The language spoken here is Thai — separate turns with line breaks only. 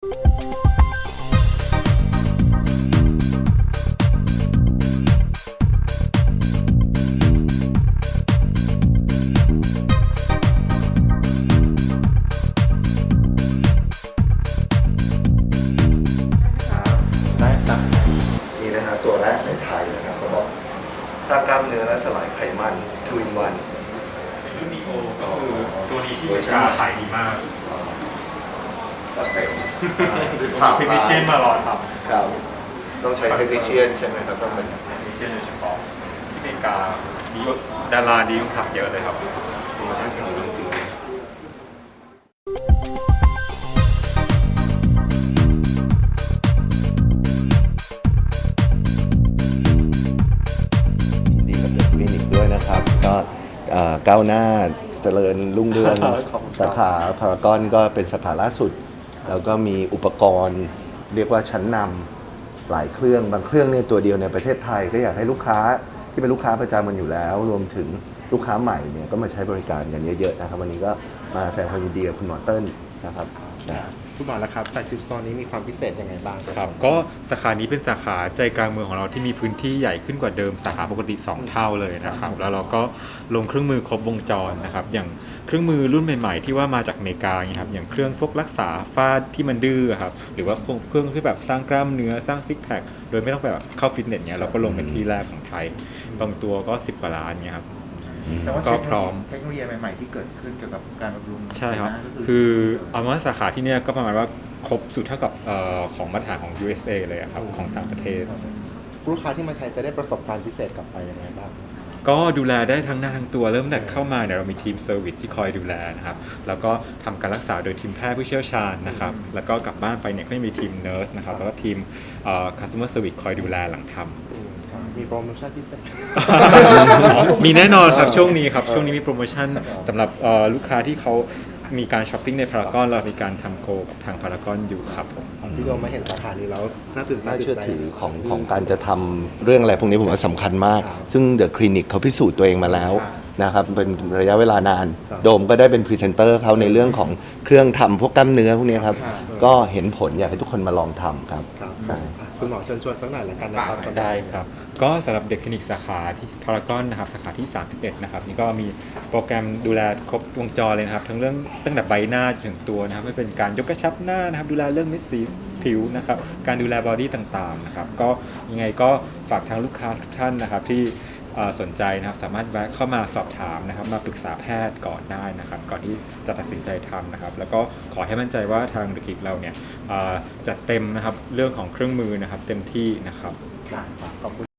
ได้ครับ
นี่นะฮะตัวแรกในไทยนะครับเขาบอกสร้างกล้ามเนื้อและสลายไขมันทูอินวัน
รุ่นนีโอก็คือตัวนี้ที่อเมริกาขายดีมาก
ตัดเต็ม
ฟินิชเช่นมารอท
ครับ ต้องใช้เทคนิชเชียนใช่ไหมครับต้องเป็นำ
ฟินิชเช่นโดยเฉพาะที่อเมริกาดีดาราดีต้องถักเยอะเลยครับ
ตัวนี้คือจริงดีกับเด็กคลินิกด้วยนะครับ ก็เอ่อก้าวหน้าเจริญรุ่งเรือง
ขอบคุณครับ
สาขาพารากอนก็เป็นสาขาล่าสุด แล้วก็มีอุปกรณ์ เรียกว่าชั้นนำหลายเครื่องบางเครื่องเนี่ยตัวเดียวในประเทศไทยก็อยากให้ลูกค้าที่เป็นลูกค้าประจำมันอยู่แล้ว รวมถึงลูกค้าใหม่เนี่ยก็มาใช้บริการกันเยอะๆนะครับวันนี้ก็มาแสดงความยินดีกับคุณหมอเติ้ลนะครับ
คุณหมอละครับแต่ชิปโซนนี้มีความพิเศษยังไงบ้าง
ครับ ก็สาขานี้เป็นสาขาใจกลางเมืองของเราที่มีพื้นที่ใหญ่ขึ้นกว่าเดิมสาขาปกติ 2 เท่าเลยนะครับ แล้วเราก็ลงเครื่องมือครบวงจรนะครับ อย่างเครื่องมือรุ่นใหม่ๆ ที่ว่ามาจากอเมริกาอย่างเงี้ยครับอย่างเครื่องพวกรักษาฝ้าที่มันดื้อครับหรือว่าเครื่องที่แบบสร้างกล้ามเนื้อสร้างซิกแพคโดยไม่ต้องแบบเข้าฟิตเนสเนี้ยเราก็ลงเป็นที่แรกของไทยบางตัวก็ 10กว่าล้านเงี้ยครับ
แต่ว่า
ก็พร้อม
เทคโนโลยีใหม่ ๆ ที่เกิดขึ้นเกี่ยวกับการบำรุง
ใช่ครับ
ใบหน้าก็
คือเอาว่าสาขาที่เนี่ยก็ประมาณว่าครบสุดเท่ากับเอ่อของมาตรฐานของ USA เลยอะครับ ของต่างประเทศ
ลูกค้าที่มาใช้จะได้ประสบการณ์พิเศษกลับไปยังไงบ้าง
ก็ดูแลได้ทั้งหน้าทั้งตัวเริ่มแต่เข้ามาเนี่ยเรามีทีมเซอร์วิสที่คอยดูแลนะครับ แล้วก็ทำการรักษาโดยทีมแพทย์ผู้เชี่ยวชาญนะครับ แล้วก็กลับบ้านไปเนี่ยก็จะมีทีมเนิร์สนะครับ แล้วก็ทีมเอ่อ customer service คอยดูแลหลังทำ
มีโปรโมชั่นพิเศษ
มีแน่นอนครับช่วงนี้ครับช่วงนี้มีโปรโมชั่นสำหรับเอ่อลูกค้าที่เขามีการช้อปปิ้งในพารากอนเรามีการทำโคกับทางพารากอนอยู่ครับผม
พี่โดมมาเห็นสาขานี้แล้วน่าตื่นตา
น่า
ตื่
เชื่อน
ใจ
ถือของของการจะทำเรื่องอะไรพวกนี้ผมว่าสำคัญมาก
ครับ
ซึ่งเดอะคลินิกเขาพิสูจน์ตัวเองมาแล้ว
ครับ
นะครับเป็นระยะเวลานาน
ครับ
โดมก็ได้เป็นพรีเซนเตอร์เขาในเรื่องของเครื่องทำพวกกล้ามเนื้อพวกนี้ครับ
ครับ
ก็เห็นผลอยากให้ทุกคนมาลองทำครับ
ครับ
ใช่
อะคุณหมอเชิญชวนสักหน่อยละกันนะครับสำหรับ
ได้ครับ ก็สำหรับเด็กคลินิกสาขาที่พารากอนนะครับสาขาที่ 31 นะครับ นี่ก็มีโปรแกรมดูแลครบวงจรเลยนะครับ ทั้งเรื่องตั้งแต่ใบหน้าจนถึงตัวนะครับไม่เป็นการยกกระชับหน้านะครับ ดูแลเรื่องเม็ดสีผิวนะครับ การดูแลบอดี้ต่างๆนะครับ ก็ยังไงก็ฝากทางลูกค้าทุกท่านนะครับ ที่เอ่อ สนใจนะครับสามารถแวะเข้ามาสอบถามนะครับ มาปรึกษาแพทย์ก่อนได้นะครับ ก่อนที่จะตัดสินใจทำนะครับ แล้วก็ขอให้มั่นใจว่าทางดุกิจเราเนี่ยจัดเต็มนะครับเรื่องของเครื่องมือนะครับ เต็มที่นะครับ
ครับขอบคุณ